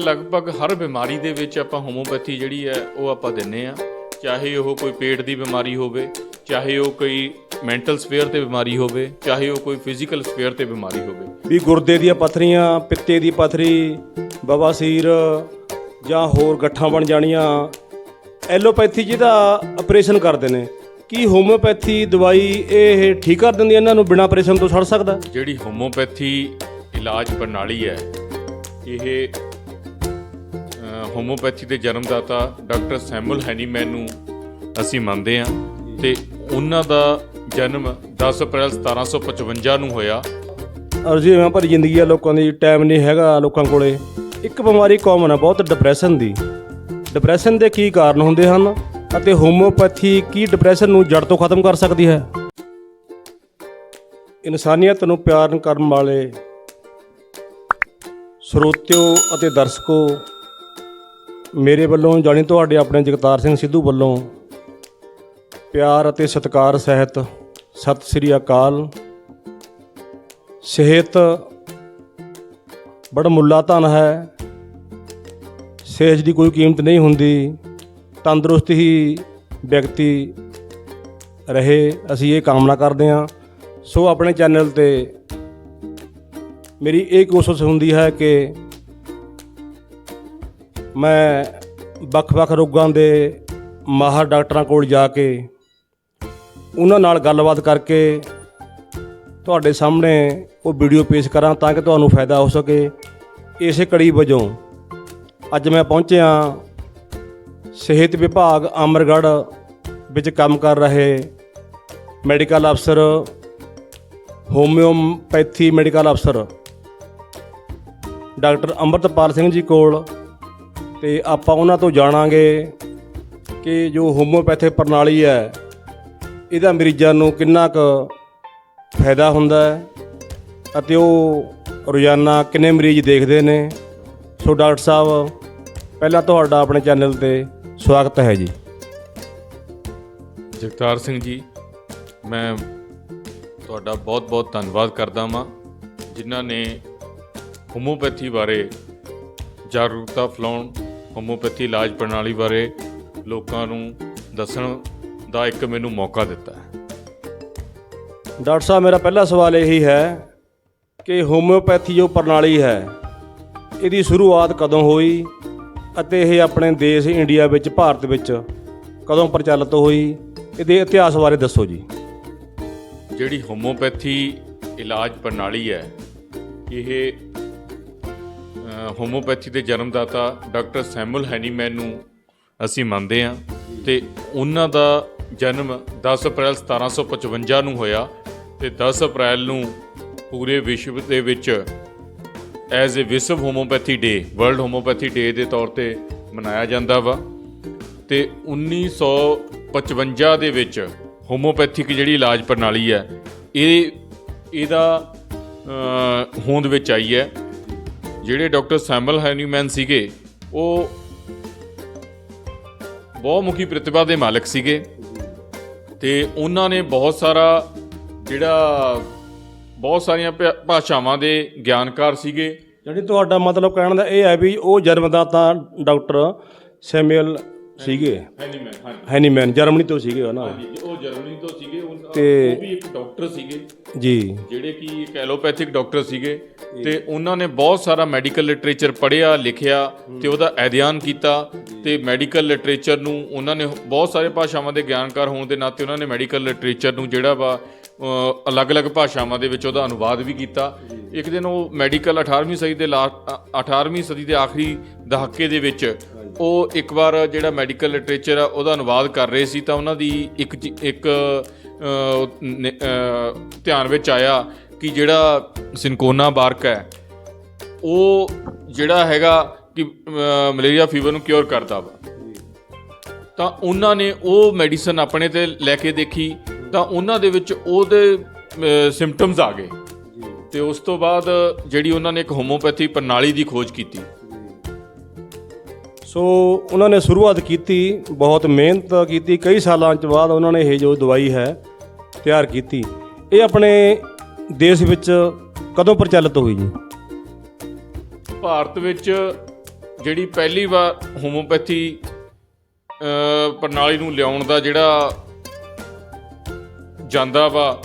ਲਗਭਗ ਹਰ ਬਿਮਾਰੀ ਦੇ ਵਿੱਚ ਆਪਾਂ ਹੋਮੋਪੈਥੀ ਜਿਹੜੀ ਹੈ ਉਹ ਆਪਾਂ ਦਿੰਨੇ ਆ ਚਾਹੇ ਉਹ ਕੋਈ ਪੇਟ ਦੀ ਬਿਮਾਰੀ ਹੋਵੇ ਚਾਹੇ ਉਹ ਕੋਈ ਮੈਂਟਲ ਸਫੇਅਰ ਤੇ ਬਿਮਾਰੀ ਹੋਵੇ ਚਾਹੇ ਉਹ ਕੋਈ ਫਿਜ਼ੀਕਲ ਸਫੇਅਰ ਤੇ ਬਿਮਾਰੀ ਹੋਵੇ। ਵੀ ਗੁਰਦੇ ਦੀਆਂ ਪੱਥਰੀਆਂ ਪਿੱਤੇ ਦੀ ਪੱਥਰੀ ਬਵਾਸੀਰ ਜਾਂ ਹੋਰ ਗੱਠਾਂ ਬਣ ਜਾਣੀਆਂ। ਐਲੋਪੈਥੀ ਜਿਹਦਾ ਆਪਰੇਸ਼ਨ ਕਰਦੇ ਨੇ। ਕੀ ਹੋਮਿਓਪੈਥੀ ਦਵਾਈ ਇਹ ਠੀਕ ਕਰ ਦਿੰਦੀ ਇਹਨਾਂ ਨੂੰ ਬਿਨਾਂ ਆਪਰੇਸ਼ਨ ਤੋਂ ਛੱਡ ਸਕਦਾ? ਜਿਹੜੀ ਹੋਮੋਪੈਥੀ ਇਲਾਜ ਪ੍ਰਣਾਲੀ ਹੈ ਇਹ ਹੋਮੋਪੈਥੀ ਦੇ ਜਨਮਦਾਤਾ ਡਾਕਟਰ ਸੈਮੂਅਲ ਹੈਨੀਮੈਨ ਨੂੰ ਅਸੀਂ ਮੰਨਦੇ ਹਾਂ ਤੇ ਉਹਨਾਂ ਦਾ ਜਨਮ 10 ਅਪ੍ਰੈਲ 1755 ਨੂੰ ਹੋਇਆ। ਅਰਜ਼ੀਆਂ ਭਰੀ ਜ਼ਿੰਦਗੀ ਆ, ਲੋਕਾਂ ਦੀ ਟਾਈਮ ਨਹੀਂ ਹੈਗਾ ਲੋਕਾਂ ਕੋਲੇ। ਇੱਕ ਬਿਮਾਰੀ ਕਾਮਨ ਆ, ਬਹੁਤ ਡਿਪਰੈਸ਼ਨ ਦੀ। ਡਿਪਰੈਸ਼ਨ ਦੇ ਕੀ ਕਾਰਨ ਹੁੰਦੇ ਹਨ ਅਤੇ ਹੋਮਿਓਪੈਥੀ ਕੀ ਡਿਪਰੈਸ਼ਨ ਨੂੰ ਜੜ ਤੋਂ ਖਤਮ ਕਰ ਸਕਦੀ ਹੈ? ਇਨਸਾਨੀਅਤ ਨੂੰ ਪਿਆਰ ਕਰਨ ਵਾਲੇ ਸਰੋਤਿਓ ਅਤੇ ਦਰਸ਼ਕੋ ਮੇਰੇ ਵੱਲੋਂ ਜਾਣੀ ਤੁਹਾਡੇ ਆਪਣੇ ਜਗਤਾਰ ਸਿੰਘ ਸਿੱਧੂ ਵੱਲੋਂ ਪਿਆਰ ਅਤੇ ਸਤਿਕਾਰ ਸਹਿਤ ਸਤਿ ਸ੍ਰੀ ਅਕਾਲ। ਸਿਹਤ ਬੜਾ ਮੁੱਲਾ ਧਨ ਹੈ। ਸਿਹਤ ਦੀ ਕੋਈ ਕੀਮਤ ਨਹੀਂ ਹੁੰਦੀ। ਤੰਦਰੁਸਤ ਹੀ ਵਿਅਕਤੀ ਰਹੇ। ਅਸੀਂ ਇਹ ਕਾਮਨਾ ਕਰਦੇ ਹਾਂ। ਸੋ ਆਪਣੇ ਚੈਨਲ ਤੇ ਮੇਰੀ ਇਹ ਕੋਸ਼ਿਸ਼ ਹੁੰਦੀ ਹੈ ਕਿ ਮੈਂ ਵੱਖ-ਵੱਖ ਰੋਗਾਂ ਦੇ ਮਾਹਰ ਡਾਕਟਰਾਂ ਕੋਲ ਜਾ ਕੇ ਉਹਨਾਂ ਨਾਲ ਗੱਲਬਾਤ ਕਰਕੇ ਤੁਹਾਡੇ ਸਾਹਮਣੇ ਉਹ ਵੀਡੀਓ ਪੇਸ਼ ਕਰਾਂ ਤਾਂ ਕਿ ਤੁਹਾਨੂੰ ਫਾਇਦਾ ਹੋ ਸਕੇ। ਇਸੇ ਕੜੀ ਵਜੋਂ ਅੱਜ ਮੈਂ ਪਹੁੰਚਿਆ ਸਿਹਤ ਵਿਭਾਗ ਅਮਰਗੜ੍ਹ ਵਿੱਚ ਕੰਮ ਕਰ ਰਹੇ ਮੈਡੀਕਲ ਅਫਸਰ, ਹੋਮਿਓਪੈਥੀ ਮੈਡੀਕਲ ਅਫਸਰ ਡਾਕਟਰ ਅੰਮ੍ਰਿਤਪਾਲ ਸਿੰਘ ਜੀ ਕੋਲ ਤੇ ਆਪਾਂ ਉਹਨਾਂ ਤੋਂ ਜਾਣਾਂਗੇ ਕਿ ਜੋ ਹੋਮਿਓਪੈਥਿਕ ਪ੍ਰਣਾਲੀ ਹੈ, ਇਹਦਾ ਮਰੀਜ਼ਾਂ ਨੂੰ ਕਿੰਨਾ ਕੁ ਫਾਇਦਾ ਹੁੰਦਾ ਹੈ ਅਤੇ ਉਹ ਰੋਜ਼ਾਨਾ ਕਿੰਨੇ ਮਰੀਜ਼ ਦੇਖਦੇ ਨੇ। ਸੋ ਡਾਕਟਰ ਸਾਹਿਬ, ਪਹਿਲਾਂ ਤੁਹਾਡਾ ਆਪਣੇ ਚੈਨਲ ਤੇ ਸਵਾਗਤ ਹੈ ਜੀ। ਜਗਤਾਰ ਸਿੰਘ ਜੀ, ਮੈਂ ਤੁਹਾਡਾ ਬਹੁਤ-ਬਹੁਤ ਧੰਨਵਾਦ ਕਰਦਾ ਹਾਂ ਜਿਨ੍ਹਾਂ ਨੇ ਹੋਮੋਪੈਥੀ ਬਾਰੇ ਜਾਗਰੂਕਤਾ ਫੈਲਾਉਣ ਹੋਮੋਪੈਥੀ ਇਲਾਜ ਪ੍ਰਣਾਲੀ ਬਾਰੇ ਲੋਕਾਂ ਨੂੰ ਦੱਸਣ ਦਾ ਇੱਕ ਮੈਨੂੰ ਮੌਕਾ ਦਿੱਤਾ ਹੈ। ਡਾਕਟਰ ਸਾਹਿਬ ਮੇਰਾ ਪਹਿਲਾ ਸਵਾਲ ਇਹੀ ਹੈ ਕਿ ਹੋਮਿਓਪੈਥੀ ਜੋ ਪ੍ਰਣਾਲੀ ਹੈ ਇਹਦੀ ਸ਼ੁਰੂਆਤ ਕਦੋਂ ਹੋਈ ਅਤੇ ਇਹ ਆਪਣੇ ਦੇਸ਼ ਇੰਡੀਆ ਵਿੱਚ ਭਾਰਤ ਵਿੱਚ ਕਦੋਂ ਪ੍ਰਚਲਿਤ ਹੋਈ? ਇਹਦੇ ਇਤਿਹਾਸ ਬਾਰੇ ਦੱਸੋ ਜੀ। ਜਿਹੜੀ ਹੋਮੋਪੈਥੀ ਇਲਾਜ ਪ੍ਰਣਾਲੀ ਹੈ ਇਹ ਹੋਮੋਪੈਥੀ ਦੇ ਜਨਮਦਾਤਾ ਡਾਕਟਰ ਸੈਮੂਅਲ ਹੈਨੀਮੈਨ ਨੂੰ ਅਸੀਂ ਮੰਨਦੇ ਹਾਂ ਤੇ ਉਹਨਾਂ ਦਾ ਜਨਮ 10 ਅਪ੍ਰੈਲ 1755 ਨੂੰ ਹੋਇਆ ਤੇ 10 ਅਪ੍ਰੈਲ ਨੂੰ ਪੂਰੇ ਵਿਸ਼ਵ ਦੇ ਵਿੱਚ ਐਜ਼ ਅ ਵਿਸ਼ਵ homoeopathy day world homoeopathy day ਦੇ ਤੌਰ ਤੇ ਮਨਾਇਆ ਜਾਂਦਾ ਵਾ। ਤੇ 1955 ਦੇ ਵਿੱਚ ਹੋਮੋਪੈਥਿਕ ਜਿਹੜੀ ਇਲਾਜ ਪ੍ਰਣਾਲੀ ਹੈ, ਇਹ ਇਹਦਾ ਹੋਂਦ ਵਿੱਚ ਆਈ ਹੈ। ਜਿਹੜੇ ਡਾਕਟਰ ਸੈਮਲ ਹੈਨੀਮੈਨ ਸੀਗੇ, ਉਹ ਬਹੁਮੁਖੀ ਪ੍ਰਤਿਭਾ ਦੇ ਮਾਲਕ ਸੀਗੇ ਤੇ ਉਹਨਾਂ ਨੇ ਬਹੁਤ ਸਾਰਾ ਜਿਹੜਾ ਬਹੁਤ ਸਾਰੀਆਂ ਭਾ- ਭਾਸ਼ਾਵਾਂ ਦੇ ਗਿਆਨਕਾਰ ਸੀਗੇ। ਜਿਹੜੀ ਤੁਹਾਡਾ ਮਤਲਬ ਕਹਿਣ ਦਾ ਇਹ ਹੈ ਵੀ ਉਹ ਜਨਮਦਾਤਾ ਡਾਕਟਰ ਸੈਮੂਅਲ ਸੀਗੇ? ਹੈਨੀਮੈਨ ਹਾਂਜੀ ਹੈਨੀਮੈਨ ਜਰਮਨੀ ਤੋਂ ਸੀਗੇ ਉਹ ਨਾ। ਉਹ ਜਰਮਨੀ ਤੋਂ ਸੀਗੇ। ਉਹ ਤੇ- ਉਹ ਵੀ ਇੱਕ ਡਾਕਟਰ ਸੀਗੇ। ਜੀ। ਜਿਹੜੇ ਕਿ ਇੱਕ ਐਲੋਪੈਥਿਕ ਡਾਕਟਰ ਸੀਗੇ। ਤੇ ਉਹਨਾਂ ਨੇ ਬਹੁਤ ਸਾਰਾ ਮੈਡੀਕਲ ਲਿਟਰੇਚਰ ਪੜ੍ਹਿਆ ਲਿਖਿਆ ਤੇ ਉਹਦਾ ਅਧਿਐਨ ਕੀਤਾ। ਤੇ ਮੈਡੀਕਲ ਲਿਟਰੇਚਰ ਨੂੰ ਉਹਨਾਂ ਨੇ ਬਹੁਤ ਸਾਰੇ ਭਾਸ਼ਾਵਾਂ ਦੇ ਗਿਆਨਕਾਰ ਹੋਣ ਦੇ ਨਾਤੇ ਉਹਨਾਂ ਨੇ ਮੈਡੀਕਲ ਲਿਟਰੇਚਰ ਨੂੰ ਜਿਹੜਾ ਵਾ ਅਲੱਗ-ਅਲੱਗ ਭਾਸ਼ਾਵਾਂ ਦੇ ਵਿੱਚ ਉਹਦਾ ਅਨੁਵਾਦ ਵੀ ਕੀਤਾ। ਇੱਕ ਦਿਨ ਉਹ ਮੈਡੀਕਲ 18ਵੀਂ ਸਦੀ ਦੇ ਲਾ 18ਵੀਂ ਸਦੀ ਦੇ ਆਖਰੀ ਦਹਾਕੇ ਦੇ ਵਿੱਚ ਉਹ ਇੱਕ ਵਾਰ ਜਿਹੜਾ ਮੈਡੀਕਲ ਲਿਟਰੇਚਰ ਆ ਉਹਦਾ ਅਨੁਵਾਦ ਕਰ ਰਹੇ ਸੀ ਤਾਂ ਉਹਨਾਂ ਦੀ ਇੱਕ ਇੱਕ ਧਿਆਨ ਵਿੱਚ ਆਇਆ ਕਿ ਜਿਹੜਾ ਸਿੰਕੋਨਾ ਬਾਰਕ ਹੈ ਉਹ ਜਿਹੜਾ ਹੈਗਾ ਕਿ ਮਲੇਰੀਆ ਫੀਵਰ ਨੂੰ ਕਿਉਰ ਕਰਦਾ ਵਾ। ਤਾਂ ਉਹਨਾਂ ਨੇ ਉਹ ਮੈਡੀਸਨ ਆਪਣੇ ਤੇ ਲੈ ਕੇ ਦੇਖੀ ਤਾਂ ਉਹਨਾਂ ਦੇ ਵਿੱਚ ਉਹਦੇ ਸਿੰਪਟਮਸ ਆ ਗਏ। ਤੇ ਉਸ ਤੋਂ ਬਾਅਦ ਜਿਹੜੀ ਉਹਨਾਂ ਨੇ ਇੱਕ ਹੋਮੋਪੈਥੀ ਪ੍ਰਣਾਲੀ ਦੀ ਖੋਜ ਕੀਤੀ। ਸੋ ਉਹਨਾਂ ਨੇ ਸ਼ੁਰੂਆਤ ਕੀਤੀ, ਬਹੁਤ ਮਿਹਨਤ ਕੀਤੀ, ਕਈ ਸਾਲਾਂ ਚ ਬਾਅਦ ਉਹਨਾਂ ਨੇ ਇਹ ਜੋ ਦਵਾਈ ਹੈ ਤਿਆਰ ਕੀਤੀ। ਇਹ ਆਪਣੇ ਦੇਸ਼ ਵਿੱਚ ਕਦੋਂ ਪ੍ਰਚਲਿਤ ਹੋਈ ਜੀ? ਭਾਰਤ ਵਿੱਚ ਜਿਹੜੀ ਪਹਿਲੀ ਵਾਰ ਹੋਮੋਪੈਥੀ ਪ੍ਰਣਾਲੀ ਨੂੰ ਲਿਆਉਣ ਦਾ ਜਿਹੜਾ ਜਾਂਦਾ ਵਾ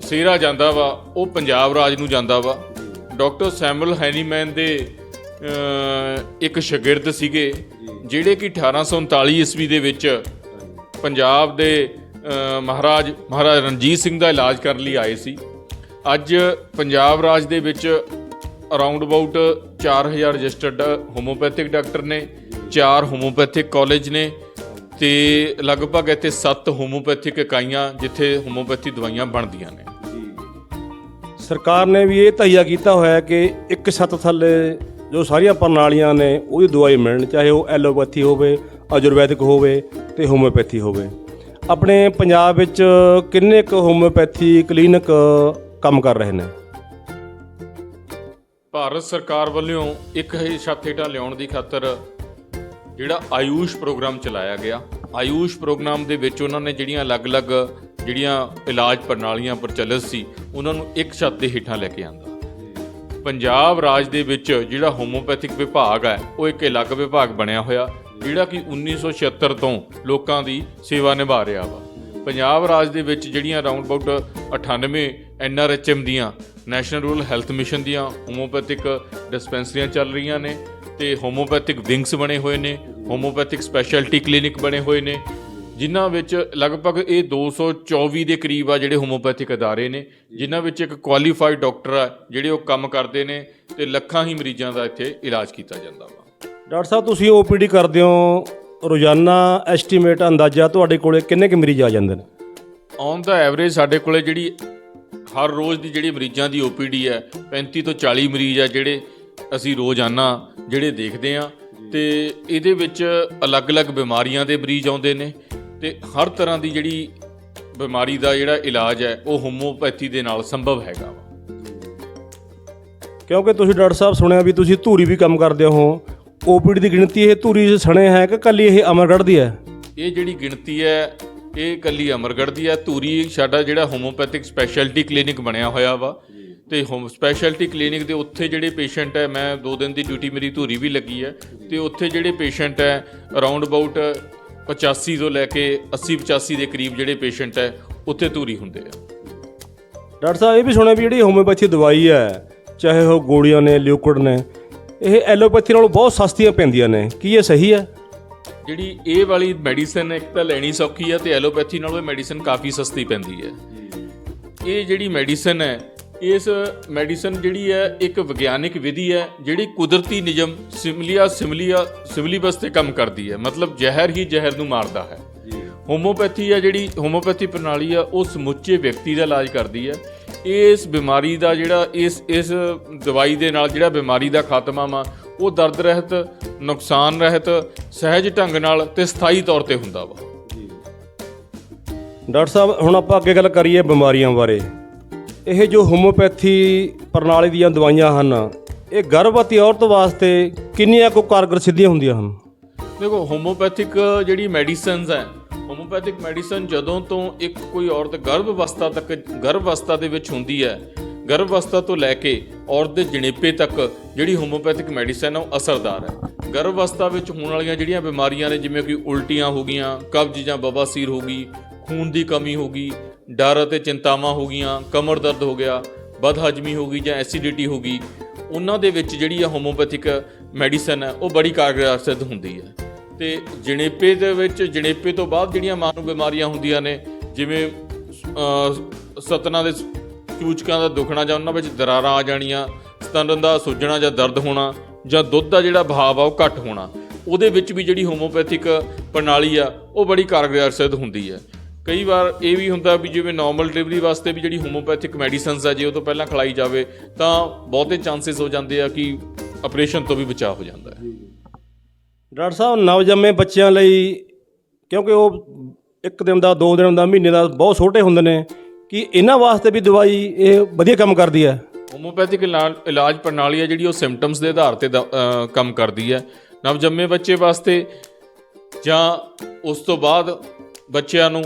ਸੇਰਾ ਜਾਂਦਾ ਵਾ, ਉਹ ਪੰਜਾਬ ਰਾਜ ਨੂੰ ਜਾਂਦਾ ਵਾ। ਡਾਕਟਰ ਸੈਮੂਅਲ ਹੈਨੀਮੈਨ ਦੇ ਇੱਕ ਸ਼ਾਗਿਰਦ ਸੀਗੇ ਜਿਹੜੇ ਕਿ 1839 ਈਸਵੀ ਦੇ ਵਿੱਚ ਪੰਜਾਬ ਦੇ ਮਹਾਰਾਜ ਮਹਾਰਾਜ ਰਣਜੀਤ ਸਿੰਘ ਦਾ ਇਲਾਜ ਕਰਨ ਲਈ ਆਏ ਸੀ। ਅੱਜ ਪੰਜਾਬ ਰਾਜ ਦੇ ਵਿੱਚ around about 4000 registered homeopathic doctor ਨੇ ਚਾਰ ਹੋਮੋਪੈਥਿਕ ਕਾਲਜ ਨੇ ਤੇ ਲਗਭਗ ਇੱਥੇ 7 ਹੋਮੋਪੈਥਿਕ ਇਕਾਈਆਂ ਜਿੱਥੇ ਹੋਮੋਪੈਥੀ ਦਵਾਈਆਂ ਬਣਦੀਆਂ ਨੇ। ਸਰਕਾਰ ਨੇ ਵੀ ਇਹ ਤਹੀਆ ਕੀਤਾ ਹੋਇਆ ਹੈ ਕਿ ਇੱਕ ਛੱਤ ਥੱਲੇ ਜੋ ਸਾਰੀਆਂ ਪ੍ਰਣਾਲੀਆਂ ਨੇ ਉਹਦੀ ਦਵਾਈ ਮਿਲਣ, ਚਾਹੇ ਉਹ ਐਲੋਪੈਥੀ ਹੋਵੇ, ਆਯੁਰਵੈਦਿਕ ਹੋਵੇ ਤੇ ਹੋਮਿਓਪੈਥੀ ਹੋਵੇ। ਆਪਣੇ ਪੰਜਾਬ ਵਿੱਚ ਕਿੰਨੇ ਕੁ ਹੋਮਿਓਪੈਥੀ ਕਲੀਨਿਕ ਕੰਮ ਕਰ ਰਹੇ ਨੇ? ਭਾਰਤ ਸਰਕਾਰ ਵੱਲੋਂ ਇੱਕ ਹੀ ਛੱਤ ਹੇਠਾਂ ਲਿਆਉਣ ਦੀ ਖਾਤਰ ਜਿਹੜਾ ਆਯੂਸ਼ ਪ੍ਰੋਗਰਾਮ ਚਲਾਇਆ ਗਿਆ। ਆਯੂਸ਼ ਪ੍ਰੋਗਰਾਮ ਦੇ ਵਿੱਚ ਉਹਨਾਂ ਨੇ ਜਿਹੜੀਆਂ ਅਲੱਗ-ਅਲੱਗ ਜਿਹੜੀਆਂ ਇਲਾਜ ਪ੍ਰਣਾਲੀਆਂ ਪ੍ਰਚਲਿਤ ਸੀ, ਉਹਨਾਂ ਨੂੰ ਇੱਕ ਛੱਤ ਦੇ ਹੇਠਾਂ ਲੈ ਕੇ ਆਂਦਾ। ਪੰਜਾਬ ਰਾਜ ਦੇ ਵਿੱਚ ਜਿਹੜਾ ਹੋਮੋਪੈਥਿਕ ਵਿਭਾਗ ਹੈ, ਉਹ ਇੱਕ ਅਲੱਗ ਵਿਭਾਗ ਬਣਿਆ ਹੋਇਆ, ਜਿਹੜਾ ਕਿ 1976 ਤੋਂ ਲੋਕਾਂ ਦੀ ਸੇਵਾ ਨਿਭਾ ਰਿਹਾ ਵਾ। ਪੰਜਾਬ ਰਾਜ ਦੇ ਵਿੱਚ ਜਿਹੜੀਆਂ ਅਰਾਊਂਡ ਅਬਾਊਟ 98 ਐਨਆਰਐਚਐਮ ਦੀਆਂ ਨੈਸ਼ਨਲ ਰੂਰਲ ਹੈਲਥ ਮਿਸ਼ਨ ਦੀਆਂ ਹੋਮੋਪੈਥਿਕ ਡਿਸਪੈਂਸਰੀਆਂ ਚੱਲ ਰਹੀਆਂ ਨੇ, ਤੇ ਹੋਮੋਪੈਥਿਕ ਵਿੰਗਸ ਬਣੇ ਹੋਏ ਨੇ ਹੋਮੋਪੈਥਿਕ ਸਪੈਸ਼ਲਟੀ ਕਲੀਨਿਕ ਬਣੇ ਹੋਏ ਨੇ ਜਿਨ੍ਹਾਂ ਵਿੱਚ ਲਗਭਗ ਇਹ 224 ਦੇ ਕਰੀਬ ਆ ਜਿਹੜੇ ਹੋਮੋਪੈਥਿਕ ਅਦਾਰੇ ਨੇ ਜਿਨ੍ਹਾਂ ਵਿੱਚ ਇੱਕ ਕੁਆਲੀਫਾਈਡ ਡਾਕਟਰ ਆ ਜਿਹੜੇ ਉਹ ਕੰਮ ਕਰਦੇ ਨੇ ਤੇ ਲੱਖਾਂ ਹੀ ਮਰੀਜ਼ਾਂ ਦਾ ਇੱਥੇ ਇਲਾਜ ਕੀਤਾ ਜਾਂਦਾ ਵਾ। ਡਾਕਟਰ ਸਾਹਿਬ ਤੁਸੀਂ ਓਪੀਡੀ ਕਰਦੇ ਹੋ ਰੋਜ਼ਾਨਾ ਐਸਟੀਮੇਟ ਅੰਦਾਜ਼ਾ ਤੁਹਾਡੇ ਕੋਲੇ ਕਿੰਨੇ ਕੁ ਮਰੀਜ਼ ਆ ਜਾਂਦੇ ਨੇ? ਔਨ ਦਾ ਐਵਰੇਜ ਸਾਡੇ ਕੋਲੇ ਜਿਹੜੀ ਹਰ ਰੋਜ਼ ਦੀ ਜਿਹੜੀ ਮਰੀਜ਼ਾਂ ਦੀ ਓਪੀਡੀ ਹੈ 35 ਤੋਂ 40 ਮਰੀਜ਼ ਆ ਜਿਹੜੇ ਅਸੀਂ ਰੋਜ਼ਾਨਾ ਜਿਹੜੇ ਦੇਖਦੇ ਆ ਤੇ ਇਹਦੇ ਵਿੱਚ ਅਲੱਗ-ਅਲੱਗ ਬਿਮਾਰੀਆਂ ਦੇ ਮਰੀਜ਼ ਆਉਂਦੇ ਨੇ ਤੇ ਹਰ ਤਰ੍ਹਾਂ ਦੀ ਜਿਹੜੀ ਬਿਮਾਰੀ ਦਾ ਜਿਹੜਾ ਇਲਾਜ ਹੈ ਉਹ ਹੋਮੋਪੈਥੀ ਦੇ ਨਾਲ ਸੰਭਵ ਹੈਗਾ ਵਾ। ਕਿਉਂਕਿ ਤੁਸੀਂ ਡਾਕਟਰ ਸਾਹਿਬ ਸੁਣਿਆ ਵੀ ਤੁਸੀਂ ਧੂਰੀ ਵੀ ਕੰਮ ਕਰਦੇ ਹੋ। ਓਪੀਡੀ ਦੀ ਗਿਣਤੀ ਇਹ ਧੂਰੀ 'ਚ ਸਣੇ ਹੈ ਕਿ ਕੱਲੀ ਇਹ ਅਮਰਗੜ੍ਹ ਦੀ ਹੈ? ਇਹ ਜਿਹੜੀ ਗਿਣਤੀ ਹੈ ਇਹ ਕੱਲੀ ਅਮਰਗੜ੍ਹ ਦੀ ਹੈ। ਧੂਰੀ ਸਾਡਾ ਜਿਹੜਾ ਹੋਮੋਪੈਥਿਕ ਸਪੈਸ਼ਲਟੀ ਕਲੀਨਿਕ ਬਣਿਆ ਹੋਇਆ ਵਾ। ਤੇ ਹੋਮ ਸਪੈਸ਼ਲਟੀ ਕਲੀਨਿਕ ਦੇ ਉੱਥੇ ਜਿਹੜੇ ਪੇਸ਼ੈਂਟ ਹੈ ਮੈਂ 2 ਦਿਨ ਦੀ ਡਿਊਟੀ ਮੇਰੀ ਧੂਰੀ ਵੀ ਲੱਗੀ ਹੈ। ਤੇ ਉੱਥੇ ਜਿਹੜੇ ਪੇਸ਼ੈਂਟ ਹੈ ਅਰਾਊਂਡ ਅਬਾਊਟ 85 ਤੋਂ ਲੈ ਕੇ 80 85 ਦੇ ਕਰੀਬ ਜਿਹੜੇ ਪੇਸ਼ੈਂਟ ਹੈ ਉੱਥੇ ਧੂਰੀ ਹੁੰਦੇ ਆ। ਡਾਕਟਰ ਸਾਹਿਬ ਇਹ ਵੀ ਸੁਣਿਆ ਵੀ ਜਿਹੜੀ ਹੋਮਿਓਪੈਥੀ ਦਵਾਈ ਹੈ ਚਾਹੇ ਉਹ ਗੋਲੀਆਂ ਨੇ ਲਿਕੁਇਡ ਨੇ ਇਹ ਐਲੋਪੈਥੀ ਨਾਲੋਂ ਬਹੁਤ ਸਸਤੀਆਂ ਪੈਂਦੀਆਂ ਨੇ। ਕੀ ਇਹ ਸਹੀ ਹੈ? ਜਿਹੜੀ ਇਹ ਵਾਲੀ ਮੈਡੀਸਨ ਇੱਕ ਤਾਂ ਲੈਣੀ ਸੌਖੀ ਹੈ ਤੇ ਐਲੋਪੈਥੀ ਨਾਲੋਂ ਇਹ ਮੈਡੀਸਨ ਕਾਫੀ ਸਸਤੀ ਪੈਂਦੀ ਹੈ। ਇਹ ਜਿਹੜੀ ਮੈਡੀਸਨ ਹੈ ਇਸ ਮੈਡੀਸਨ ਜਿਹੜੀ ਹੈ ਇੱਕ ਵਿਗਿਆਨਿਕ ਵਿਧੀ ਹੈ ਜਿਹੜੀ ਕੁਦਰਤੀ ਨਿਯਮ ਸਿਮਲੀਆ ਸਿਮਲੀਆ ਸਿਮਲੀਬਸ ਤੇ ਕੰਮ ਕਰਦੀ ਹੈ। ਮਤਲਬ ਜ਼ਹਿਰ ਹੀ ਜ਼ਹਿਰ ਨੂੰ ਮਾਰਦਾ ਹੈ। ਹੋਮੋਪੈਥੀ ਹੈ ਜਿਹੜੀ ਹੋਮੋਪੈਥੀ ਪ੍ਰਣਾਲੀ ਆ ਉਹ ਸਮੁੱਚੇ ਵਿਅਕਤੀ ਦਾ ਇਲਾਜ ਕਰਦੀ ਹੈ। ਇਸ ਬਿਮਾਰੀ ਦਾ ਜਿਹੜਾ ਇਸ ਇਸ ਦਵਾਈ ਦੇ ਨਾਲ ਜਿਹੜਾ ਬਿਮਾਰੀ ਦਾ ਖਾਤਮਾ ਵਾ ਉਹ ਦਰਦ ਰਹਿਤ ਨੁਕਸਾਨ ਰਹਿਤ ਸਹਿਜ ਢੰਗ ਨਾਲ ਤੇ ਸਥਾਈ ਤੌਰ ਤੇ ਹੁੰਦਾ ਵਾ। ਡਾਕਟਰ ਸਾਹਿਬ ਹੁਣ ਆਪਾਂ ਅੱਗੇ ਗੱਲ ਕਰੀਏ ਬਿਮਾਰੀਆਂ ਬਾਰੇ। ਇਹ ਜੋ ਹੋਮਿਓਪੈਥੀ ਪ੍ਰਣਾਲੀ ਦੀਆਂ ਦਵਾਈਆਂ ਹਨ, ਇਹ ਗਰਭਵਤੀ ਔਰਤ ਵਾਸਤੇ ਕਿੰਨੀਆਂ ਕੁ ਕਾਰਗਰ ਸਿੱਧੀਆਂ ਹੁੰਦੀਆਂ ਹਨ? ਦੇਖੋ ਹੋਮੋਪੈਥਿਕ ਜਿਹੜੀ ਮੈਡੀਸਨਸ ਹੈ ਹੋਮੋਪੈਥਿਕ ਮੈਡੀਸਨ ਜਦੋਂ ਤੋਂ ਇੱਕ ਕੋਈ ਔਰਤ ਗਰਭ ਅਵਸਥਾ ਤੱਕ ਗਰਭ ਅਵਸਥਾ ਦੇ ਵਿੱਚ ਹੁੰਦੀ ਹੈ ਗਰਭ ਅਵਸਥਾ ਤੋਂ ਲੈ ਕੇ ਔਰਤ ਦੇ ਜਣੇਪੇ ਤੱਕ ਜਿਹੜੀ ਹੋਮੋਪੈਥਿਕ ਮੈਡੀਸਨ ਹੈ, ਉਹ ਅਸਰਦਾਰ ਹੈ। ਗਰਭ ਅਵਸਥਾ ਵਿੱਚ ਹੋਣ ਵਾਲੀਆਂ ਜਿਹੜੀਆਂ ਬਿਮਾਰੀਆਂ ਨੇ, ਜਿਵੇਂ ਕਿ ਉਲਟੀਆਂ ਹੋ ਗਈਆਂ, ਕਬਜ਼ ਜਾਂ ਬਵਾਸੀਰ ਹੋ ਗਈ ਖੂਨ ਦੀ ਕਮੀ ਹੋ ਗਈ ਡਰ ਅਤੇ ਚਿੰਤਾਵਾਂ ਹੋ ਗਈਆਂ ਕਮਰ ਦਰਦ ਹੋ ਗਿਆ ਬਦਹਜਮੀ ਹੋ ਗਈ ਜਾਂ ਐਸਿਡਿਟੀ ਹੋ ਗਈ ਉਹਨਾਂ ਦੇ ਵਿੱਚ ਜਿਹੜੀ ਆ ਹੋਮੋਪੈਥਿਕ ਮੈਡੀਸਨ ਹੈ ਉਹ ਬੜੀ ਕਾਰਗਰ ਸਿੱਧ ਹੁੰਦੀ ਹੈ। ਤੇ ਜਣੇਪੇ ਦੇ ਵਿੱਚ ਜਣੇਪੇ ਤੋਂ ਬਾਅਦ ਜਿਹੜੀਆਂ ਮਾਂ ਨੂੰ ਬਿਮਾਰੀਆਂ ਹੁੰਦੀਆਂ ਨੇ ਜਿਵੇਂ ਅਹ, ਸਤਨਾਂ ਦੇ ਚੂਚਕਾਂ ਦਾ ਦੁਖਣਾ ਜਾਂ ਉਹਨਾਂ ਵਿੱਚ ਦਰਾਰਾਂ ਆ ਜਾਣੀਆਂ ਸਤਨ ਦਾ ਸੁੱਜਣਾ ਜਾਂ ਦਰਦ ਹੋਣਾ ਜਾਂ ਦੁੱਧ ਦਾ ਜਿਹੜਾ ਬਹਾਵ ਆ ਉਹ ਘੱਟ ਹੋਣਾ ਉਹਦੇ ਵਿੱਚ ਵੀ ਜਿਹੜੀ ਹੋਮੋਪੈਥਿਕ ਪ੍ਰਣਾਲੀ ਆ ਉਹ ਬੜੀ ਕਾਰਗਰ ਸਿੱਧ ਹੁੰਦੀ ਹੈ। ਕਈ ਵਾਰ ਇਹ ਵੀ ਹੁੰਦਾ ਵੀ ਜਿਵੇਂ ਨਾਰਮਲ ਡਿਲੀਵਰੀ ਵਾਸਤੇ ਵੀ ਜਿਹੜੀ ਹੋਮੋਪੈਥਿਕ ਮੈਡੀਸਨਸ ਆ ਜੇ ਉਹ ਤੋਂ ਪਹਿਲਾਂ ਖਿਲਾਈ ਜਾਵੇ ਤਾਂ ਬਹੁਤੇ ਚਾਂਸਸ ਹੋ ਜਾਂਦੇ ਆ ਕਿ ਆਪਰੇਸ਼ਨ ਤੋਂ ਵੀ ਬਚਾਅ ਹੋ ਜਾਂਦਾ ਹੈ। ਡਾਕਟਰ ਸਾਹਿਬ ਨਵਜੰਮੇ ਬੱਚਿਆਂ ਲਈ ਕਿਉਂਕਿ ਉਹ ਇੱਕ ਦਿਨ ਦਾ ਦੋ ਦਿਨ ਦਾ ਮਹੀਨੇ ਦਾ ਬਹੁਤ ਛੋਟੇ ਹੁੰਦੇ ਨੇ ਕਿ ਇਹਨਾਂ ਵਾਸਤੇ ਵੀ ਦਵਾਈ ਇਹ ਵਧੀਆ ਕੰਮ ਕਰਦੀ ਹੈ? ਹੋਮੋਪੈਥਿਕ ਇਲਾ- ਇਲਾਜ ਪ੍ਰਣਾਲੀ ਹੈ ਜਿਹੜੀ ਉਹ ਸਿੰਪਟਮਸ ਦੇ ਆਧਾਰ ਤੇ ਕੰਮ ਕਰਦੀ ਹੈ। ਨਵਜੰਮੇ ਬੱਚੇ ਵਾਸਤੇ ਜਾਂ ਉਸ ਤੋਂ ਬਾਅਦ ਬੱਚਿਆਂ ਨੂੰ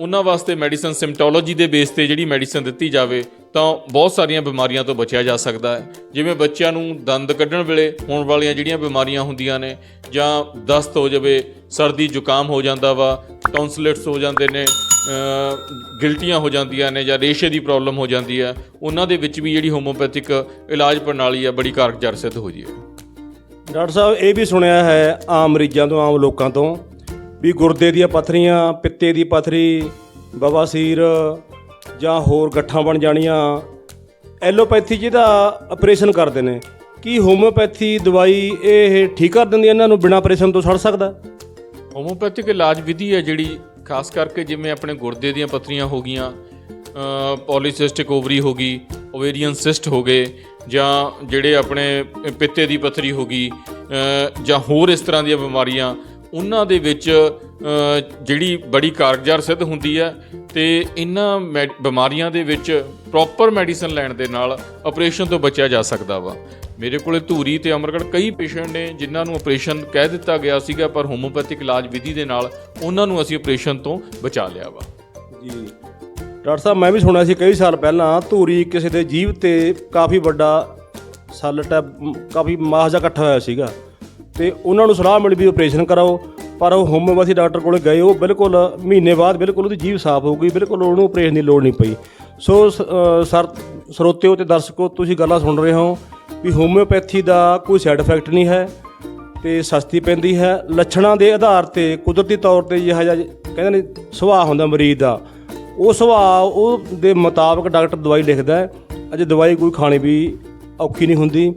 ਉਹਨਾਂ ਵਾਸਤੇ ਮੈਡੀਸਨ ਸਿੰਪਟੋਲੋਜੀ ਦੇ ਬੇਸ ਤੇ ਜਿਹੜੀ ਮੈਡੀਸਨ ਦਿੱਤੀ ਜਾਵੇ, ਤਾਂ ਬਹੁਤ ਸਾਰੀਆਂ ਬਿਮਾਰੀਆਂ ਤੋਂ ਬਚਿਆ ਜਾ ਸਕਦਾ ਹੈ। ਜਿਵੇਂ ਬੱਚਿਆਂ ਨੂੰ ਦੰਦ ਕੱਢਣ ਵੇਲੇ ਹੋਣ ਵਾਲੀਆਂ ਜਿਹੜੀਆਂ ਬਿਮਾਰੀਆਂ ਹੁੰਦੀਆਂ ਨੇ, ਜਾਂ ਦਸਤ ਹੋ ਜਾਵੇ, ਸਰਦੀ ਜ਼ੁਕਾਮ ਹੋ ਜਾਂਦਾ ਵਾ ਟੌਂਸਲੇਟਸ ਹੋ ਜਾਂਦੇ ਨੇ ਗਿਲਟੀਆਂ ਹੋ ਜਾਂਦੀਆਂ ਨੇ, ਜਾਂ ਰੇਸ਼ੇ ਦੀ ਪ੍ਰੋਬਲਮ ਹੋ ਜਾਂਦੀ ਹੈ, ਉਹਨਾਂ ਦੇ ਵਿੱਚ ਵੀ ਜਿਹੜੀ ਹੋਮੋਪੈਥਿਕ ਇਲਾਜ ਪ੍ਰਣਾਲੀ ਹੈ ਬੜੀ ਕਾਰਗਰ ਸਿੱਧ ਹੋ ਜੀ। ਹੈ ਡਾਕਟਰ ਸਾਹਿਬ, ਇਹ ਵੀ ਸੁਣਿਆ ਹੈ ਆਮ ਮਰੀਜ਼ਾਂ ਤੋਂ, ਆਮ ਲੋਕਾਂ ਤੋਂ ਵੀ ਗੁਰਦੇ ਦੀਆਂ ਪੱਥਰੀਆਂ, ਪਿੱਤੇ ਦੀ ਪੱਥਰੀ ਬਵਾਸੀਰ ਜਾਂ ਹੋਰ ਗੱਠਾਂ ਬਣ ਜਾਣੀਆਂ। ਐਲੋਪੈਥੀ ਜਿਹਦਾ ਆਪਰੇਸ਼ਨ ਕਰਦੇ ਨੇ। ਕੀ ਹੋਮਿਓਪੈਥੀ ਦਵਾਈ ਇਹ ਠੀਕ ਕਰ ਦਿੰਦੀ ਹੈ ਇਹਨਾਂ ਨੂੰ ਬਿਨਾਂ ਆਪਰੇਸ਼ਨ ਤੋਂ ਛੱਡ ਸਕਦਾ? ਹੋਮੋਪੈਥਿਕ ਇਲਾਜ ਵਿਧੀ ਹੈ ਜਿਹੜੀ ਖਾਸ ਕਰਕੇ ਜਿਵੇਂ ਆਪਣੇ ਗੁਰਦੇ ਦੀਆਂ ਪੱਥਰੀਆਂ ਹੋ ਗਈਆਂ ਪੋਲੀਸਿਸਟਿਕ ਓਵਰੀ ਹੋ ਗਈ, ਓਵੇਰੀਅਨ ਸਿਸਟ ਹੋ ਗਏ, ਜਾਂ ਜਿਹੜੇ ਆਪਣੇ ਪਿੱਤੇ ਦੀ ਪੱਥਰੀ ਹੋ ਗਈ ਜਾਂ ਹੋਰ ਇਸ ਤਰ੍ਹਾਂ ਦੀਆਂ ਬਿਮਾਰੀਆਂ ਉਹਨਾਂ ਦੇ ਵਿੱਚ ਜਿਹੜੀ ਬੜੀ ਕਾਰਗਰ ਸਿੱਧ ਹੁੰਦੀ ਹੈ ਤੇ ਇਹਨਾਂ ਮੈ- ਬਿਮਾਰੀਆਂ ਦੇ ਵਿੱਚ ਪ੍ਰੋਪਰ ਮੈਡੀਸਨ ਲੈਣ ਦੇ ਨਾਲ ਆਪਰੇਸ਼ਨ ਤੋਂ ਬਚਿਆ ਜਾ ਸਕਦਾ ਵਾ। ਮੇਰੇ ਕੋਲੇ ਧੂਰੀ ਤੇ ਅਮਰਗੜ ਕਈ ਪੇਸ਼ੈਂਟ ਨੇ ਜਿਨ੍ਹਾਂ ਨੂੰ ਆਪਰੇਸ਼ਨ ਕਹਿ ਦਿੱਤਾ ਗਿਆ ਸੀਗਾ, ਪਰ ਹੋਮੋਪੈਥਿਕ ਇਲਾਜ ਵਿਧੀ ਦੇ ਨਾਲ ਉਹਨਾਂ ਨੂੰ ਅਸੀਂ ਆਪਰੇਸ਼ਨ ਤੋਂ ਬਚਾ ਲਿਆ ਵਾ। ਜੀ। ਡਾਕਟਰ ਸਾਹਿਬ, ਮੈਂ ਵੀ ਸੁਣਿਆ ਸੀ ਕਈ ਸਾਲ ਪਹਿਲਾਂ, ਧੂਰੀ ਕਿਸੇ ਦੇ ਜੀਵ ਤੇ ਕਾਫੀ ਵੱਡਾ ਸੱਲ ਟੈਪ ਕਾਫੀ ਮਾਹਜਾ ਇਕੱਠਾ ਹੋਇਆ ਸੀਗਾ। ਤੇ ਉਹਨਾਂ ਨੂੰ ਸਲਾਹ ਮਿਲੀ ਵੀ ਆਪਰੇਸ਼ਨ ਕਰਾਓ, ਪਰ ਉਹ ਹੋਮਿਓਪੈਥੀ ਡਾਕਟਰ ਕੋਲੇ ਗਏ, ਉਹ ਬਿਲਕੁਲ ਮਹੀਨੇ ਬਾਅਦ ਬਿਲਕੁਲ ਉਹਦੀ ਜੀਭ ਸਾਫ਼ ਹੋ ਗਈ, ਬਿਲਕੁਲ ਉਹਨੂੰ ਆਪਰੇਸ਼ਨ ਦੀ ਲੋੜ ਨਹੀਂ ਪਈ। ਸੋ ਸਰ, ਸਰੋਤਿਓ ਤੇ ਦਰਸ਼ਕੋ, ਤੁਸੀਂ ਗੱਲਾਂ ਸੁਣ ਰਹੇ ਹੋ ਵੀ ਹੋਮਿਓਪੈਥੀ ਦਾ ਕੋਈ ਸਾਈਡ ਇਫੈਕਟ ਨਹੀਂ ਹੈ ਤੇ ਸਸਤੀ ਪੈਂਦੀ ਹੈ। ਲੱਛਣਾਂ ਦੇ ਆਧਾਰ ਤੇ ਕੁਦਰਤੀ ਤੌਰ ਤੇ ਜਿਹੜਾ ਜਿਹਾ ਕਹਿੰਦੇ ਨੇ ਸੁਭਾਅ ਹੁੰਦਾ ਮਰੀਜ਼ ਦਾ। ਉਹ ਸੁਭਾਅ, ਉਹ ਦੇ ਮੁਤਾਬਕ ਡਾਕਟਰ ਦਵਾਈ ਲਿਖਦਾ ਹੈ। ਅਜੇ ਦਵਾਈ ਕੋਈ ਖਾਣੀ ਵੀ ਔਖੀ ਨਹੀਂ ਹੁੰਦੀ।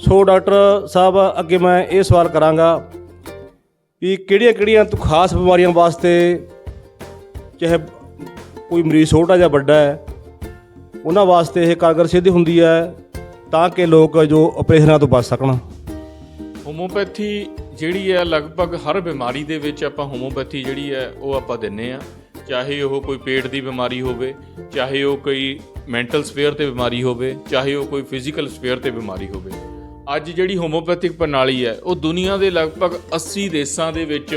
ਸੋ ਡਾਕਟਰ ਸਾਹਿਬ, ਅੱਗੇ ਮੈਂ ਇਹ ਸਵਾਲ ਕਰਾਂਗਾ ਵੀ ਕਿਹੜੀਆਂ ਕਿਹੜੀਆਂ ਤੋਂ ਖਾਸ ਬਿਮਾਰੀਆਂ ਵਾਸਤੇ, ਚਾਹੇ ਕੋਈ ਮਰੀਜ਼ ਛੋਟਾ ਜਾਂ ਵੱਡਾ ਹੈ, ਉਹਨਾਂ ਵਾਸਤੇ ਇਹ ਕਾਰਗਰ ਸਿੱਧ ਹੁੰਦੀ ਹੈ ਤਾਂ ਕਿ ਲੋਕ ਜੋ ਆਪਰੇਸ਼ਨਾਂ ਤੋਂ ਬਚ ਸਕਣ? ਹੋਮੋਪੈਥੀ ਜਿਹੜੀ ਹੈ, ਲਗਭਗ ਹਰ ਬਿਮਾਰੀ ਦੇ ਵਿੱਚ ਆਪਾਂ ਹੋਮੋਪੈਥੀ ਜਿਹੜੀ ਹੈ, ਉਹ ਆਪਾਂ ਦਿੰਨੇ ਆ ਚਾਹੇ ਉਹ ਕੋਈ ਪੇਟ ਦੀ ਬਿਮਾਰੀ ਹੋਵੇ, ਚਾਹੇ ਉਹ ਕੋਈ ਮੈਂਟਲ ਸਫੇਅਰ ਤੇ ਬਿਮਾਰੀ ਹੋਵੇ, ਚਾਹੇ ਉਹ ਕੋਈ ਫਿਜ਼ੀਕਲ ਸਫੇਅਰ ਤੇ ਬਿਮਾਰੀ ਹੋਵੇ। ਅੱਜ ਜਿਹੜੀ ਹੋਮੋਪੈਥਿਕ ਪ੍ਰਣਾਲੀ ਹੈ, ਉਹ ਦੁਨੀਆ ਦੇ ਲਗਭਗ 80 ਦੇਸ਼ਾਂ ਦੇ ਵਿੱਚ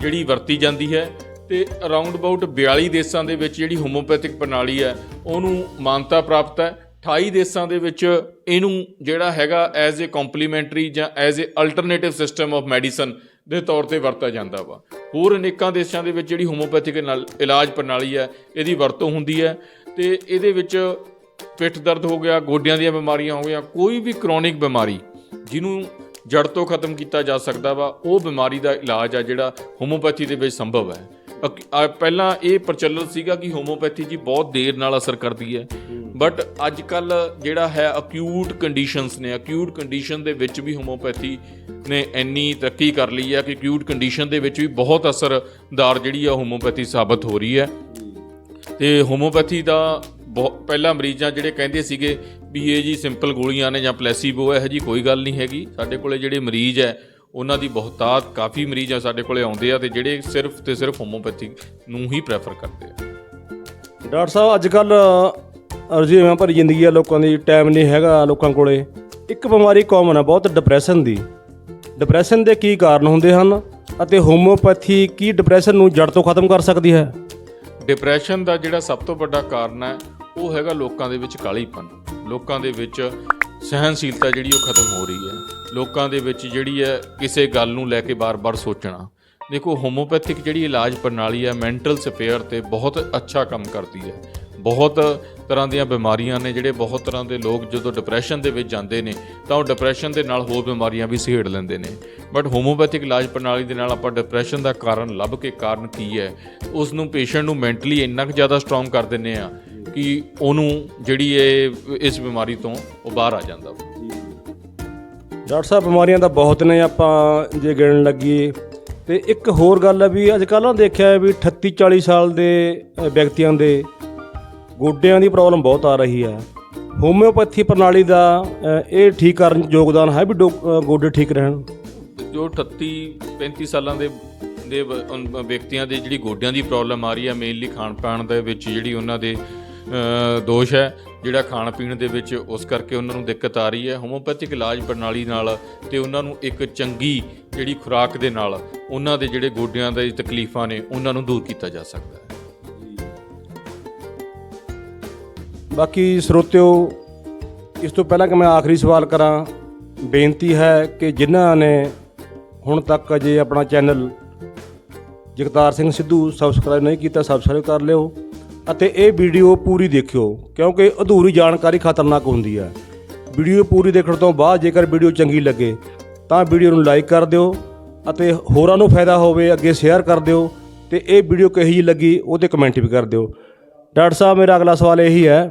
ਜਿਹੜੀ ਵਰਤੀ ਜਾਂਦੀ ਹੈ ਤੇ ਅਰਾਊਂਡ ਅਬਾਊਟ 42 ਦੇਸ਼ਾਂ ਦੇ ਵਿੱਚ ਜਿਹੜੀ ਹੋਮੋਪੈਥਿਕ ਪ੍ਰਣਾਲੀ ਹੈ, ਉਹਨੂੰ ਮਾਨਤਾ ਪ੍ਰਾਪਤ ਹੈ। 28 ਦੇਸ਼ਾਂ ਦੇ ਵਿੱਚ ਇਹਨੂੰ ਜਿਹੜਾ ਹੈਗਾ ਐਜ਼ ਅ ਕੰਪਲੀਮੈਂਟਰੀ ਜਾਂ as a alternative system of medicine ਦੇ ਤੌਰ ਤੇ ਵਰਤਿਆ ਜਾਂਦਾ ਵਾ। ਹੋਰ ਅਨੇਕਾਂ ਦੇਸ਼ਾਂ ਦੇ ਵਿੱਚ ਜਿਹੜੀ ਹੋਮੋਪੈਥਿਕ ਨਾਲ ਇਲਾਜ ਪ੍ਰਣਾਲੀ ਹੈ, ਇਹਦੀ ਵਰਤੋਂ ਹੁੰਦੀ ਹੈ ਤੇ ਇਹਦੇ ਵਿੱਚ ਪਿੱਠ ਦਰਦ ਹੋ ਗਿਆ ਗੋਡਿਆਂ ਦੀਆਂ ਬਿਮਾਰੀਆਂ ਹੋ ਗਈਆਂ ਕੋਈ ਵੀ ਕ੍ਰੋਨਿਕ ਬਿਮਾਰੀ ਜਿਹਨੂੰ ਜੜ ਤੋਂ ਖਤਮ ਕੀਤਾ ਜਾ ਸਕਦਾ ਵਾ ਉਹ ਬਿਮਾਰੀ ਦਾ ਇਲਾਜ ਆ ਜਿਹੜਾ ਹੋਮੋਪੈਥੀ ਦੇ ਵਿੱਚ ਸੰਭਵ ਹੈ। ਪਹਿਲਾਂ ਇਹ ਪ੍ਰਚਲਿਤ ਸੀਗਾ ਕਿ ਹੋਮੋਪੈਥੀ ਜੀ ਬਹੁਤ ਦੇਰ ਨਾਲ ਅਸਰ ਕਰਦੀ ਹੈ। ਬਟ ਅੱਜ ਕੱਲ ਜਿਹੜਾ ਹੈ ਅਕਿਊਟ ਕੰਡੀਸ਼ਨਸ ਨੇ ਅਕਿਊਟ ਕੰਡੀਸ਼ਨ ਦੇ ਵਿੱਚ ਵੀ ਹੋਮੋਪੈਥੀ ਨੇ ਇੰਨੀ ਤਰੱਕੀ ਕਰ ਲਈ ਹੈ ਕਿ ਅਕਿਊਟ ਕੰਡੀਸ਼ਨ ਦੇ ਵਿੱਚ ਵੀ ਬਹੁਤ ਅਸਰਦਾਰ ਜਿਹੜੀ ਆ ਹੋਮੋਪੈਥੀ ਸਾਬਤ ਹੋ ਰਹੀ ਹੈ। ਤੇ ਹੋਮੋਪੈਥੀ ਦਾ ਪਹਿਲਾਂ ਮਰੀਜ਼ਾਂ ਜਿਹੜੇ ਕਹਿੰਦੇ ਸੀਗੇ ਵੀ ਇਹ ਜੀ ਸਿੰਪਲ ਗੋਲੀਆਂ ਨੇ ਜਾਂ ਪਲੈਸੀਬੋ ਹੈ ਇਹੋ ਜੀ ਕੋਈ ਗੱਲ ਨਹੀਂ ਹੈਗੀ। ਸਾਡੇ ਕੋਲੇ ਜਿਹੜੇ ਮਰੀਜ਼ ਹੈ ਉਹਨਾਂ ਦੀ ਬਹੁਤਾਤ ਕਾਫੀ ਮਰੀਜ਼ ਆ ਸਾਡੇ ਕੋਲੇ ਆਉਂਦੇ ਆ ਤੇ ਜਿਹੜੇ ਸਿਰਫ ਤੇ ਸਿਰਫ ਹੋਮੋਪੈਥੀ ਨੂੰ ਹੀ ਪ੍ਰੈਫਰ ਕਰਦੇ ਆ। ਡਾਕਟਰ ਸਾਹਿਬ ਅੱਜ ਕੱਲ ਅਰਜ਼ੀਆਂ ਭਰੀ ਜ਼ਿੰਦਗੀ ਆ ਲੋਕਾਂ ਦੀ ਟਾਈਮ ਨਹੀਂ ਹੈਗਾ ਲੋਕਾਂ ਕੋਲੇ। ਇੱਕ ਬਿਮਾਰੀ ਕਾਮਨ ਆ ਬਹੁਤ ਡਿਪਰੈਸ਼ਨ ਦੀ। ਡਿਪਰੈਸ਼ਨ ਦੇ ਕੀ ਕਾਰਨ ਹੁੰਦੇ ਹਨ ਅਤੇ ਹੋਮਿਓਪੈਥੀ ਕੀ ਡਿਪਰੈਸ਼ਨ ਨੂੰ ਜੜ ਤੋਂ ਖਤਮ ਕਰ ਸਕਦੀ ਹੈ? ਡਿਪਰੈਸ਼ਨ ਦਾ ਜਿਹੜਾ ਸਭ ਤੋਂ ਵੱਡਾ ਕਾਰਨ ਹੈ ਉਹ ਹੈਗਾ ਲੋਕਾਂ ਦੇ ਵਿੱਚ ਕਾਲੀਪਨ। ਲੋਕਾਂ ਦੇ ਵਿੱਚ ਸਹਿਨਸ਼ੀਲਤਾ ਜਿਹੜੀ ਉਹ ਖਤਮ ਹੋ ਰਹੀ ਹੈ। ਲੋਕਾਂ ਦੇ ਵਿੱਚ ਜਿਹੜੀ ਹੈ ਕਿਸੇ ਗੱਲ ਨੂੰ ਲੈ ਕੇ ਬਾਰ-ਬਾਰ ਸੋਚਣਾ। ਦੇਖੋ ਹੋਮੋਪੈਥਿਕ ਜਿਹੜੀ ਇਲਾਜ ਪ੍ਰਣਾਲੀ ਹੈ ਮੈਂਟਲ ਸਪੇਅਰ ਤੇ ਬਹੁਤ ਅੱਛਾ ਕੰਮ ਕਰਦੀ ਹੈ। ਬਹੁਤ ਤਰ੍ਹਾਂ ਦੀਆਂ ਬਿਮਾਰੀਆਂ ਨੇ ਜਿਹੜੇ ਬਹੁਤ ਤਰ੍ਹਾਂ ਦੇ ਲੋਕ ਜਦੋਂ ਡਿਪਰੈਸ਼ਨ ਦੇ ਵਿੱਚ ਜਾਂਦੇ ਨੇ, ਤਾਂ ਉਹ ਡਿਪਰੈਸ਼ਨ ਦੇ ਨਾਲ ਹੋਰ ਬਿਮਾਰੀਆਂ ਵੀ ਸਹੇੜ ਲੈਂਦੇ ਨੇ। ਬਟ ਹੋਮੋਪੈਥਿਕ ਇਲਾਜ ਪ੍ਰਣਾਲੀ ਦੇ ਨਾਲ ਆਪਾਂ ਡਿਪਰੈਸ਼ਨ ਦਾ ਕਾਰਨ ਲੱਭ ਕੇ ਕਾਰਨ ਕੀ ਹੈ ਉਸ ਨੂੰ ਪੇਸ਼ੈਂਟ ਨੂੰ ਮੈਂਟਲੀ ਇੰਨਾ ਕੁ ਜ਼ਿਆਦਾ ਸਟਰੋਂਗ ਕਰ ਦਿੰਨੇ ਆ ਕਿ ਉਹਨੂੰ ਜਿਹੜੀ ਇਹ ਇਸ ਬਿਮਾਰੀ ਤੋਂ ਉਹ ਬਾਹਰ ਆ ਜਾਂਦਾ ਵਾ। ਡਾਕਟਰ ਸਾਹਿਬ ਬਿਮਾਰੀਆਂ ਤਾਂ ਬਹੁਤ ਨੇ ਆਪਾਂ ਜੇ ਗਿਣਨ ਲੱਗੀਏ ਤੇ ਇੱਕ ਹੋਰ ਗੱਲ ਹੈ ਵੀ ਅੱਜ ਕੱਲ੍ਹ ਨਾ ਦੇਖਿਆ ਹੈ ਵੀ 38 40 ਸਾਲ ਦੇ ਅ, ਵਿਅਕਤੀਆਂ ਦੇ ਗੋਡਿਆਂ ਦੀ ਪ੍ਰੋਬਲਮ ਬਹੁਤ ਆ ਰਹੀ ਹੈ ਹੋਮਿਓਪੈਥੀ ਪ੍ਰਣਾਲੀ ਦਾ ਅ, ਇਹ ਠੀਕ ਕਰਨ 'ਚ ਯੋਗਦਾਨ ਹੈ ਵੀ ਡੋ- ਅ, ਗੋਡੇ ਠੀਕ ਰਹਿਣ? ਜੋ 38 35 ਸਾਲਾਂ ਦੇ ਦੇ ਵ- ਵਿਅਕਤੀਆਂ ਦੇ ਜਿਹੜੀ ਗੋਡਿਆਂ ਦੀ ਪ੍ਰੋਬਲਮ ਆ ਰਹੀ ਹੈ ਮੇਨਲੀ ਖਾਣ ਪਾਣ ਦੇ ਵਿੱਚ ਜਿਹੜੀ ਉਹਨਾਂ ਦੇ ਦੋਸ਼ ਹੈ ਜਿਹੜਾ ਖਾਣ ਪੀਣ ਦੇ ਵਿੱਚ ਉਸ ਕਰਕੇ ਉਹਨਾਂ ਨੂੰ ਦਿੱਕਤ ਆ ਰਹੀ ਹੈ। ਹੋਮੋਪੈਥਿਕ ਇਲਾਜ ਪ੍ਰਣਾਲੀ ਨਾਲ ਤੇ ਉਹਨਾਂ ਨੂੰ ਇੱਕ ਚੰਗੀ ਜਿਹੜੀ ਖੁਰਾਕ ਦੇ ਨਾਲ ਉਹਨਾਂ ਦੇ ਜਿਹੜੇ ਗੋਡਿਆਂ ਦੇ ਤਕਲੀਫਾਂ ਨੇ ਉਹਨਾਂ ਨੂੰ ਦੂਰ ਕੀਤਾ ਜਾ ਸਕਦਾ ਹੈ। ਬਾਕੀ ਸਰੋਤਿਓ, ਇਸ ਤੋਂ ਪਹਿਲਾਂ ਕਿ ਮੈਂ ਆਖਰੀ ਸਵਾਲ ਕਰਾਂ, ਬੇਨਤੀ ਹੈ ਕਿ ਜਿਨ੍ਹਾਂ ਨੇ ਹੁਣ ਤੱਕ ਅਜੇ ਆਪਣਾ ਚੈਨਲ ਜਗਤਾਰ ਸਿੰਘ ਸਿੱਧੂ ਸਬਸਕ੍ਰਾਈਬ ਨਹੀਂ ਕੀਤਾ ਸਬਸਕ੍ਰਾਈਬ ਕਰ ਲਿਓ। ਅਤੇ ਇਹ ਵੀਡੀਓ ਪੂਰੀ ਦੇਖਿਓ, ਕਿਉਂਕਿ ਅਧੂਰੀ ਜਾਣਕਾਰੀ ਖਤਰਨਾਕ ਹੁੰਦੀ ਹੈ। ਵੀਡੀਓ ਪੂਰੀ ਦੇਖਣ ਤੋਂ ਬਾਅਦ ਜੇਕਰ ਵੀਡੀਓ ਚੰਗੀ ਲੱਗੇ, ਤਾਂ ਵੀਡੀਓ ਨੂੰ ਲਾਈਕ ਕਰ ਦਿਓ ਅਤੇ ਹੋਰਾਂ ਨੂੰ ਫਾਇਦਾ ਹੋਵੇ, ਅੱਗੇ ਸ਼ੇਅਰ ਕਰ ਦਿਓ ਤੇ ਇਹ ਵੀਡੀਓ ਕਿਹੋ ਜਿਹੀ ਲੱਗੀ ਉਹਦੇ ਕਮੈਂਟ ਵੀ ਕਰ ਦਿਓ। ਡਾਕਟਰ ਸਾਹਿਬ, ਮੇਰਾ ਅਗਲਾ ਸਵਾਲ ਇਹੀ ਹੈ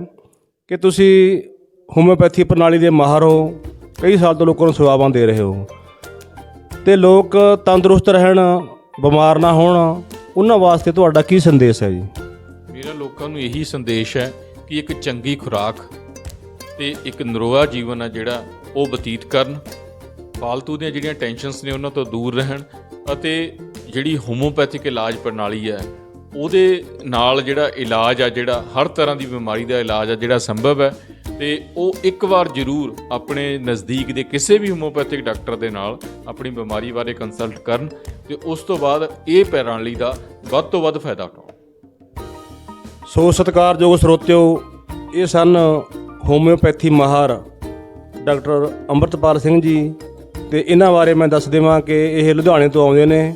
ਕਿ ਤੁਸੀਂ ਹੋਮਿਓਪੈਥੀ ਪ੍ਰਣਾਲੀ ਦੇ ਮਾਹਰ ਹੋ, ਕਈ ਸਾਲ ਤੋਂ ਲੋਕਾਂ ਨੂੰ ਸੇਵਾਵਾਂ ਦੇ ਰਹੇ ਹੋ ਤੇ ਲੋਕ ਤੰਦਰੁਸਤ ਰਹਿਣ, ਬਿਮਾਰ ਨਾ ਹੋਣ, ਉਹਨਾਂ ਵਾਸਤੇ ਤੁਹਾਡਾ ਕੀ ਸੰਦੇਸ਼ ਹੈ ਜੀ? ਮੇਰਾ ਲੋਕਾਂ ਨੂੰ ਇਹੀ ਸੰਦੇਸ਼ ਹੈ ਕਿ ਇੱਕ ਚੰਗੀ ਖੁਰਾਕ ਤੇ ਇੱਕ ਨਰੋਆ ਜੀਵਨ ਆ ਜਿਹੜਾ ਉਹ ਬਤੀਤ ਕਰਨ, ਫਾਲਤੂ ਦੀਆਂ ਜਿਹੜੀਆਂ ਟੈਨਸ਼ਨਸ ਨੇ ਉਹਨਾਂ ਤੋਂ ਦੂਰ ਰਹਿਣ ਅਤੇ ਜਿਹੜੀ ਹੋਮੋਪੈਥਿਕ ਇਲਾਜ ਪ੍ਰਣਾਲੀ ਹੈ, ਉਹਦੇ ਨਾਲ ਜਿਹੜਾ ਇਲਾਜ ਆ ਜਿਹੜਾ ਹਰ ਤਰ੍ਹਾਂ ਦੀ ਬਿਮਾਰੀ ਦਾ ਇਲਾਜ ਆ ਜਿਹੜਾ ਸੰਭਵ ਹੈ ਤੇ ਉਹ ਇੱਕ ਵਾਰ ਜ਼ਰੂਰ ਆਪਣੇ ਨਜ਼ਦੀਕ ਦੇ ਕਿਸੇ ਵੀ ਹੋਮੋਪੈਥਿਕ ਡਾਕਟਰ ਦੇ ਨਾਲ ਆਪਣੀ ਬਿਮਾਰੀ ਬਾਰੇ ਕੰਸਲਟ ਕਰਨ ਤੇ ਉਸ ਤੋਂ ਬਾਅਦ ਇਹ ਪ੍ਰਣਾਲੀ ਦਾ ਵੱਧ ਤੋਂ ਵੱਧ ਫਾਇਦਾ ਉਠਾਉਣ। ਸੋ ਸਤਿਕਾਰਯੋਗ ਸਰੋਤਿਓ, ਇਹ ਸਨ ਹੋਮਿਓਪੈਥੀ ਮਾਹਰ ਡਾਕਟਰ ਅੰਮ੍ਰਿਤਪਾਲ ਸਿੰਘ ਜੀ ਤੇ ਇਹਨਾਂ ਬਾਰੇ ਮੈਂ ਦੱਸ ਦੇਵਾਂ ਕਿ ਇਹ ਲੁਧਿਆਣੇ ਤੋਂ ਆਉਂਦੇ ਨੇ।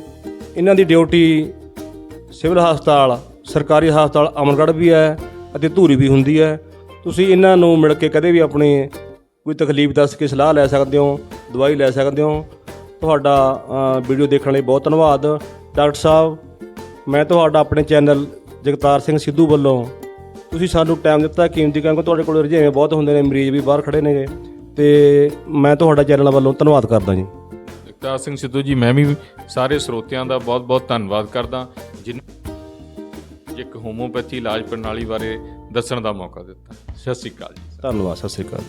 ਇਹਨਾਂ ਦੀ ਡਿਊਟੀ ਸਿਵਲ ਹਸਪਤਾਲ, ਸਰਕਾਰੀ ਹਸਪਤਾਲ ਅਮਨਗੜ੍ਹ ਵੀ ਹੈ ਅਤੇ ਧੂਰੀ ਵੀ ਹੁੰਦੀ ਹੈ। ਤੁਸੀਂ ਇਹਨਾਂ ਨੂੰ ਮਿਲ ਕੇ ਕਦੇ ਵੀ ਆਪਣੀ ਕੋਈ ਤਕਲੀਫ ਦੱਸ ਕੇ ਸਲਾਹ ਲੈ ਸਕਦੇ ਹੋ, ਦਵਾਈ ਲੈ ਸਕਦੇ ਹੋ। ਤੁਹਾਡਾ ਵੀਡੀਓ ਦੇਖਣ ਲਈ ਬਹੁਤ ਧੰਨਵਾਦ। ਡਾਕਟਰ ਸਾਹਿਬ, ਮੈਂ ਤੁਹਾਡਾ ਆਪਣੇ ਚੈਨਲ ਜਗਤਾਰ ਸਿੰਘ ਸਿੱਧੂ ਵੱਲੋਂ। ਤੁਸੀਂ ਸਾਨੂੰ ਟਾਈਮ ਦਿੱਤਾ ਕੀਮਤੀ ਕਿਉਂਕਿ ਤੁਹਾਡੇ ਕੋਲ ਰੁਝੇਵੇਂ ਬਹੁਤ ਹੁੰਦੇ ਨੇ ਮਰੀਜ਼ ਵੀ ਬਾਹਰ ਖੜੇ ਨੇਗੇ। ਤੇ ਮੈਂ ਤੁਹਾਡਾ ਚੈਨਲ ਵੱਲੋਂ ਧੰਨਵਾਦ ਕਰਦਾ ਜੀ। ਜਗਤਾਰ ਸਿੰਘ ਸਿੱਧੂ ਜੀ ਮੈਂ ਵੀ ਸਾਰੇ ਸਰੋਤਿਆਂ ਦਾ ਬਹੁਤ-ਬਹੁਤ ਧੰਨਵਾਦ ਕਰਦਾ ਜਿਨ ਇੱਕ ਹੋਮੋਪੈਥੀ ਇਲਾਜ ਪ੍ਰਣਾਲੀ ਬਾਰੇ ਦੱਸਣ ਦਾ ਮੌਕਾ ਦਿੱਤਾ। ਸਤਿ ਸ਼੍ਰੀ ਅਕਾਲ ਜੀ। ਧੰਨਵਾਦ ਸਤਿ ਸ਼੍ਰੀ ਅਕਾਲ